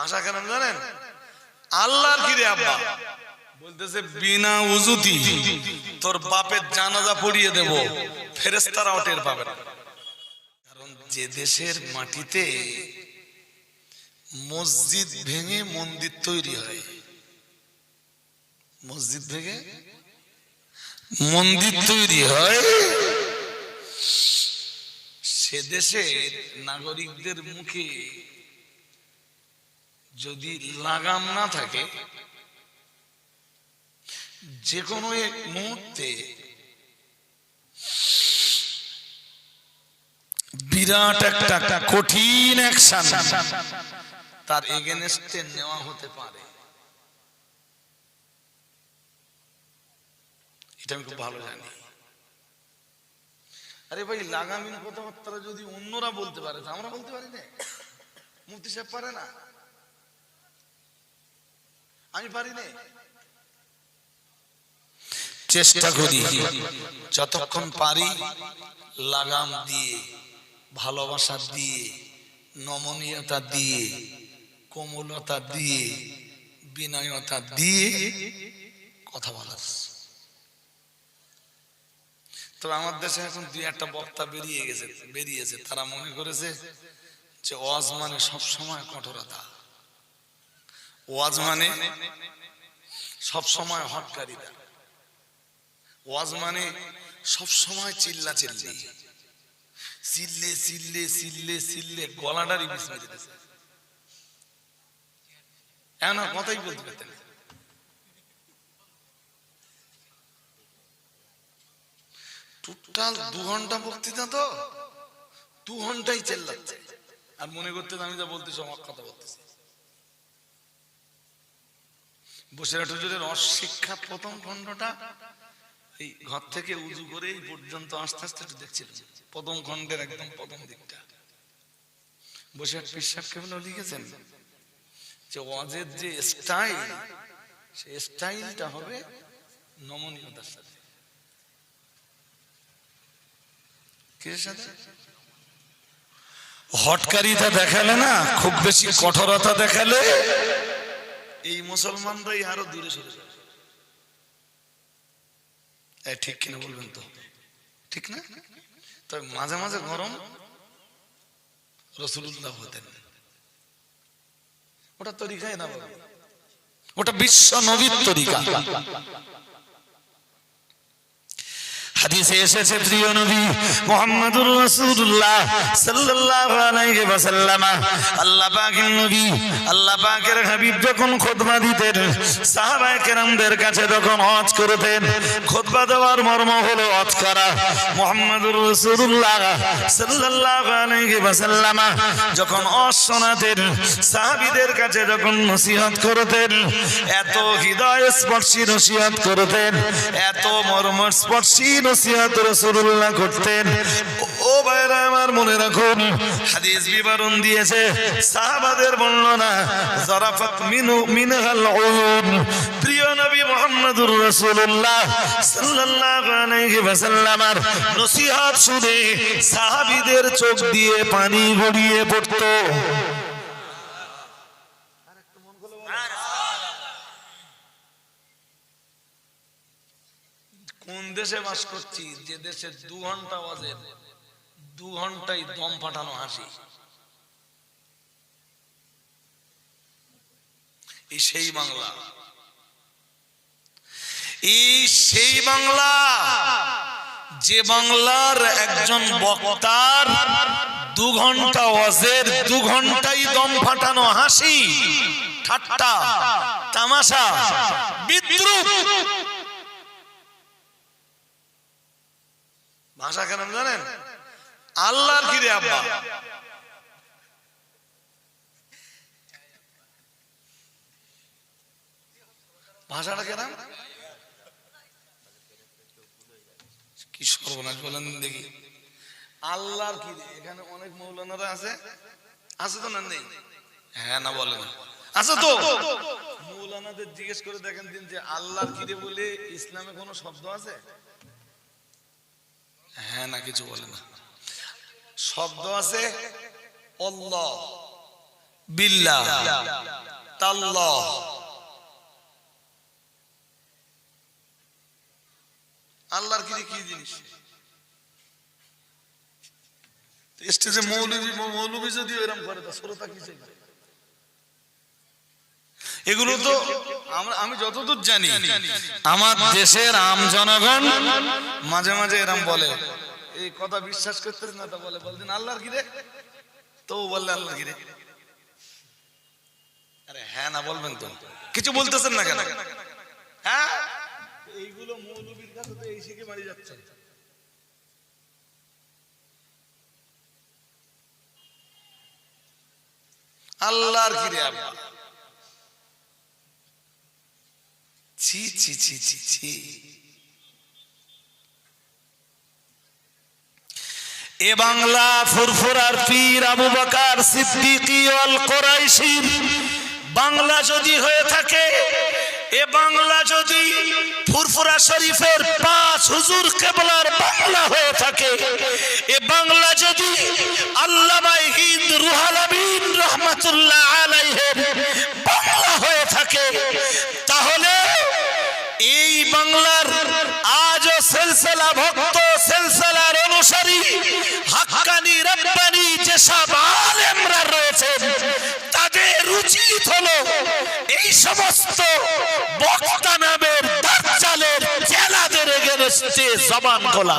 ভাষা কেন জানেন? আল্লাহর কি রে আব্বা। বলতেছে, বিনা উজুতি তোর বাপের জানাজা পড়িয়ে দেব ফেরেস্তারাও টের পাবে না। কারণ যে দেশের মাটিতে মসজিদ ভেঙে মন্দির তৈরি হয়, মসজিদ ভেঙে মন্দির তৈরি হয়, সে দেশের নাগরিকদের মুখে যদি লাগাম না থাকে যে কোনো এক মুহূর্তে বিরাট একটা কঠিন অ্যাকশন তার এগেনস্টে নেওয়া হতে পারে। এটা আমি খুব ভালো জানি। আরে ভাই লাগামিন কথাবার্তা যদি অন্যরা বলতে পারে আমরা বলতে পারি না। মুফতি সাহেব পারে না? আমি পারি না চেষ্টা করি যতক্ষণ পারি লাগাম দিয়ে ভালোবাসা দিয়ে নমনীয়তা দিয়ে কোমলতা দিয়ে বিনয়তা দিয়ে কথা বলার তবে আমার দেশে এখন দুই একটা বক্তা বেরিয়ে গেছে বেরিয়েছে। তারা মনে করেছে যে ওয়াজ মানে সবসময় কঠোরতা। ওয়াজ মানে? সব সবসময় হটকারিতা। ওয়াজ মানে সবসময় চিল্লা চিল্লি চিল্লে চিল্লে চিল্লে চিল্লে গলাটারই বিষ মেরে দিতেছে এমন কথাই বলতে পারতেন। টোটাল দু ঘণ্টা বক্তৃতা তো? দু ঘন্টাই চেল্লাচ্ছে। আর মনে করতে আমি যা বলতেছি আমার কথা বলতেছি। বসিরহাট হুজুরের অশিক্ষা প্রথম খণ্ডটা, এই ঘর থেকে উজু করে এই পর্যন্ত আস্তে আস্তে একটু দেখছিলাম। প্রথম খণ্ডের একদম প্রথম দিকটা। বসিরহাট পিসাব কেবল লিখেছেন? যে ওয়াজের যে স্টাইল সেই স্টাইলটা হবে নমনীয়তার সাথে। সাথে? হটকারিতা দেখালে না, খুব বেশি কঠোরতা দেখালে এই মুসলমানরাই আরও দূরে সরে যাবে ঠিক কিনা বলবেন তো? ঠিক না? তবে মাঝে মাঝে গরম রসুল্লাহ হতেন। ওটা তরিকায় না ওটা বিশ্ব নবীর তরিকা। হাদিসে এসেছে, প্রিয় নবী মুহাম্মদুর রাসূলুল্লাহ সাল্লাল্লাহু আলাইহি ওয়াসাল্লাম। আল্লাহ পাকের নবী, আল্লাহ পাকের হাবিব যখন খুতবা দিতেন, সাহাবায়ে কেরামদের কাছে যখন হজ করতেন। খুতবা দেওয়ার মর্ম হলো হজ করা। মুহাম্মদুর রাসূলুল্লাহ সাল্লাল্লাহু আলাইহি ওয়াসাল্লাম যখন হজ শোনাতেন, সাহাবীদের কাছে যখন নসিহত করতেন, এত হৃদয় স্পর্শী নসিহত করতেন, এত মর্মস্পর্শী নসিহত রাসূলুল্লাহ করতেন। ও ভাইরা আমার মনে রাখুন, হাদিস বিবরণ দিয়েছে, সাহাবাদের বর্ণনা মিনু উয়ুন প্রিয় নবী মুহাম্মদুর রাসূলুল্লাহ সাল্লাল্লাহু আলাইহি নসিহত শুনে সাহাবীদের চোখ দিয়ে পানি গড়িয়ে পড়তো কোন দেশে বাস করছি, যে দেশে দু ঘণ্টা বাজে, দু ঘন্টায় দম ফাটানো হাসি। সেই বাংলা। সেই বাংলা, যে বাংলার একজন বক্তার দু ঘণ্টা ওয়াজের দু ঘন্টাই দম ফাটানো হাসি, ঠাট্টা, তামাশা, বিদ্রুপ। ভাষা কেন জানেন? আল্লাহর কি রে আব্বা? ভাষাটা কি সর্বনাশ বলেন দেখি। আল্লাহর কি এখানে অনেক মৌলানারা আছে। আছে তো না নেই? হ্যাঁ না বলে না। আছে তো? মৌলানাদের জিজ্ঞেস করে দেখেন দিন যে আল্লাহর কি রে বলে ইসলামে কোনো শব্দ আছে? হ্যাঁ না, কিছু বলে না। শব্দ আছে আল্লাহর কি জিনিস? স্টেজে মৌলবী মৌলবী যদি এরকম করে, তা শ্রোতা কি চাইবে? এগুলো তো আমি যতদূর জানি, আমার দেশের আম জনগণ মাঝে মাঝে এরম বলে। এই কথা বিশ্বাস করতে না তা বলে। বলতেন আল্লাহর রে তো বললে আল্লাহ কি রে আরে হ্যাঁ না বলবেন তো। কিছু বলতেছেন না কেন? হ্যাঁ? এইগুলো মৌলবীর কাছে তো এই শিখে বাড়ি যাচ্ছে। আল্লাহর ছি ছি ছি ছি ছি। এ বাংলা ফুরফুরার পীর আবু বকার সিদ্দিকী অল কোরাইশির বাংলা যদি হয়ে থাকে, এ বাংলা যদি ফুরফুরা শরীফের পাঁচ হুজুর কেবলার বাংলা হয়ে থাকে, এ বাংলা যদি আল্লামাই হিন্দ রুহাল আমিন রহমাতুল্লাহ আলাইহের বাংলা হয়ে থাকে সেলসেলা ভক্ত সেলসেলার অনুসারী, হাক্কানি, রব্বানি যেসব আলেমরা রয়েছেন, তাদের উচিত হলো এই সমস্ত বক্তা নামের দাজ্জালের জেলাদের এগেনস্টে জবান খোলা।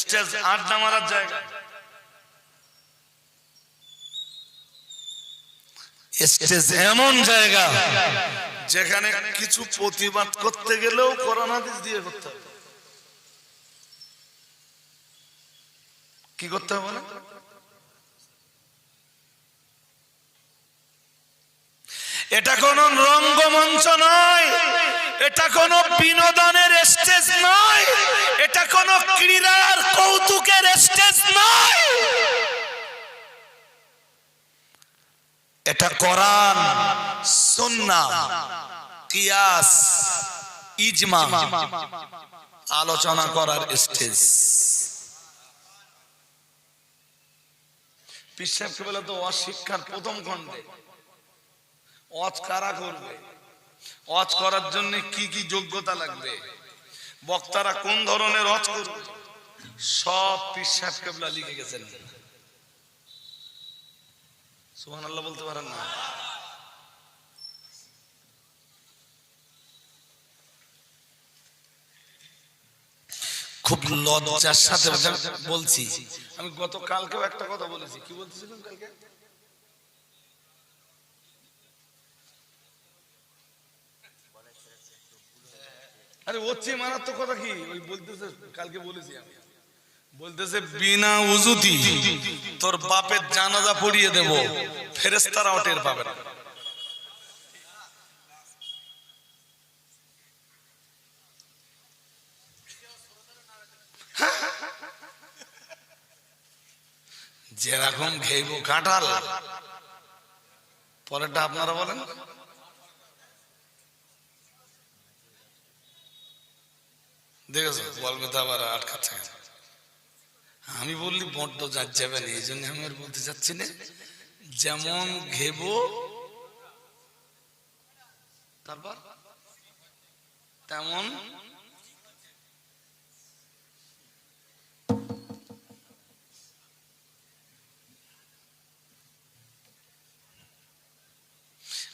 স্টেজ আড্ডা মারার জায়গা। স্টেজ এমন জায়গা যেখানে কিছু প্রতিবাদ করতে গেলেও করোনা দিয়ে করতে হবে। কি করতে হবে এটা কোন রঙ্গমঞ্চ নয়, এটা কোন বিনোদনের স্টেজ নয়, এটা কোন ক্রীড়ার কৌতুকের স্টেজ নয়। এটা কোরআন, সুন্নাহ, কিয়াস, ইজমা, আলোচনা করার স্টেজ। পিসাবকে বলে তো অশিক্ষার প্রথম খণ্ডে। অজ কারা করবে? অজ করার জন্য কি কি যোগ্যতা লাগবে? বক্তারা কোন ধরনের অজ করবে? সব পিসাব কেবলা লিখে গেছেন। সুহান আল্লাহ বলতে পারেন না। খুব লজ্জার সাথে বলছি। আমি গত কালকেও একটা কথা বলেছি। কি বলতেছিলাম কালকে? আরে হচ্ছে মারাত্মক কথা কি? ওই বলতেছে, কালকে বলেছি আমি। বলতেছে, বিনা উজুতি তোর বাপের জানাজা পড়িয়ে দেব ফেরেস্তারাও টের পাবে না। যেরকম ঘেইব কাঁঠাল, পরেরটা আপনারা বলেন। দেখেছ? তো আবার আটকাচ্ছে? আমি বললি বড্ড যার যাবে না, এই জন্য আমি আর বলতে চাচ্ছি না। যেমন ঘেব, তারপর? তেমন?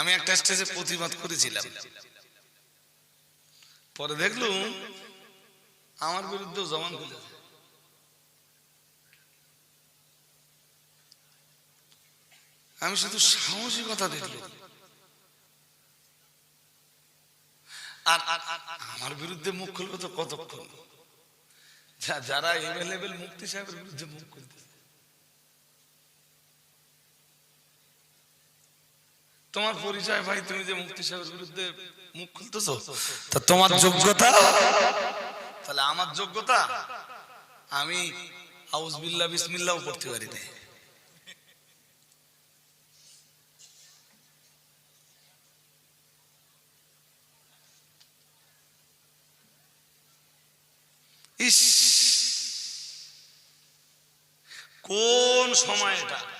আমি একটা স্টেজে প্রতিবাদ করেছিলাম। পরে দেখলুম আমার বিরুদ্ধে জমান খুলেছে আমি শুধু সাহসিকতা দেখলাম আর আমার বিরুদ্ধে মুখ খুলবে তো কতক্ষণ? যারা এভেলেবেল মুক্তি সাহেবের বিরুদ্ধে মুখ খুলতে তোমার পরিচয় ভাই, তুমি যে মুক্তি সাহেবের বিরুদ্ধে মুখ খুলতেছো, তা তোমার যোগ্যতা? তাহলে আমার যোগ্যতা? আমি আউজ বিল্লাহ বিসমিল্লাহ পড়তে পারি না কোন সময় এটা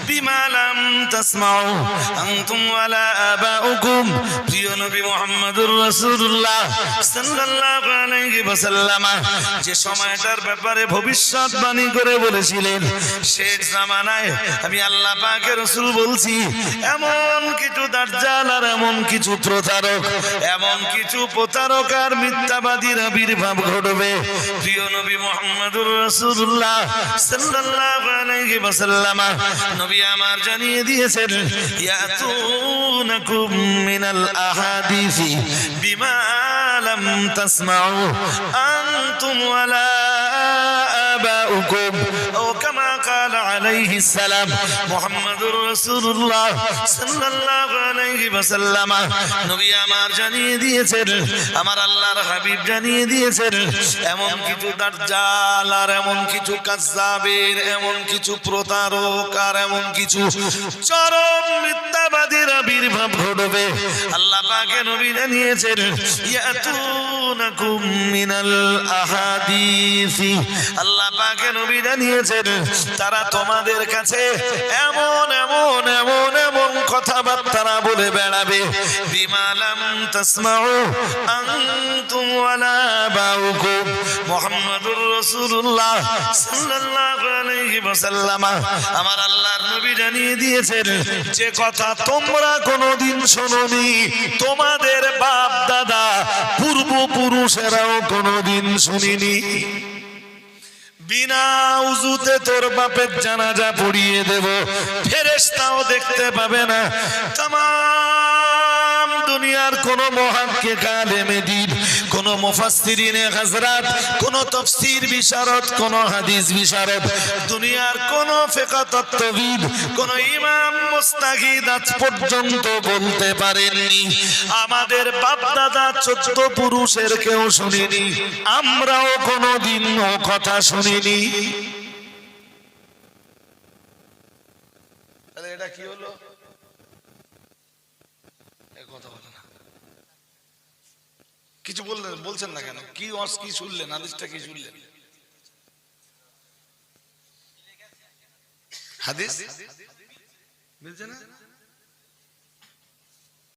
যে সময়টার ব্যাপারে ভবিষ্যৎবাণী করে বলেছিলেন, শেষ জামানায় আমি আল্লাহ পাকের রাসূল বলছি, এমন কিছু দাজ্জাল আর এমন কিছু প্রতারক, এমন কিছু প্রতারক আর মিথ্যাবাদীর আবির্ভাব ঘটবে। প্রিয় নবী মুহাম্মদুর ওয়াসাল্লাম নবী আমার জানিয়ে দিয়েছেন, ইয়াতুনাকুম মিনাল আহাদিসি বিমা লাম তাসমাউ আনতুম ওয়ালা আবাউকুম। ও কামা আলাইহি সালাম মুহাম্মাদুর রাসূলুল্লাহ সাল্লাল্লাহু আলাইহি ওয়াসাল্লাম। নবী আমার জানিয়ে দিয়েছেন, আমার আল্লাহর হাবিব জানিয়ে দিয়েছেন, এমন কিছু দাজ্জাল আর এমন কিছু কাজ্জাবের, এমন কিছু প্রতারক আর এমন কিছু চরম মিথ্যাবাদীর আবির্ভাব ঘটবে। আল্লাহ পাকে নবী জানিয়েছেন ইয়াতু ইয়াতুনাকুম মিনাল আহাদিসি আল্লাহ পাকে নবী জানিয়েছেন, তারা তোমাদের কাছে এমন এমন এমন এমন কথাবার্তা বলে বেড়াবে। বিমালাম তাসমাউ আনতুম ওয়ালা বাউকুম মুহাম্মাদুর আমার আল্লাহর নবী জানিয়ে দিয়েছেন, যে কথা তোমরা কোনোদিন শোনোনি, তোমাদের বাপ দাদা পূর্বপুরুষেরাও কোনোদিন শুনিনি। বিনা উজুতে তোর বাপের জানাজা পড়িয়ে দেব, ফেরেশতাও দেখতে পাবে না। তাম দুনিয়ার কোন মহানকে কালেমে দিন কোন মুফাসসিরিনে হযরত, কোন তাফসীর বিশারদ, কোন হাদিস বিশারদ। দুনিয়ার কোন ফিকহ তত্ত্ববিদ, কোন ইমাম মুস্তাহিদ আজ পর্যন্ত বলতে পারেননি। আমাদের বাপ দাদা চোদ্দ পুরুষের কেউ শুনিনি, আমরাও কোনোদিন ও কথা শুনিনি। এটা কি হলো এ কথা বলে না কিছু বললেন, বলছেন না কেন? কি অস কি শুনলেন? হাদিসটা কি শুনলেন? হাদিস? মিলছে না?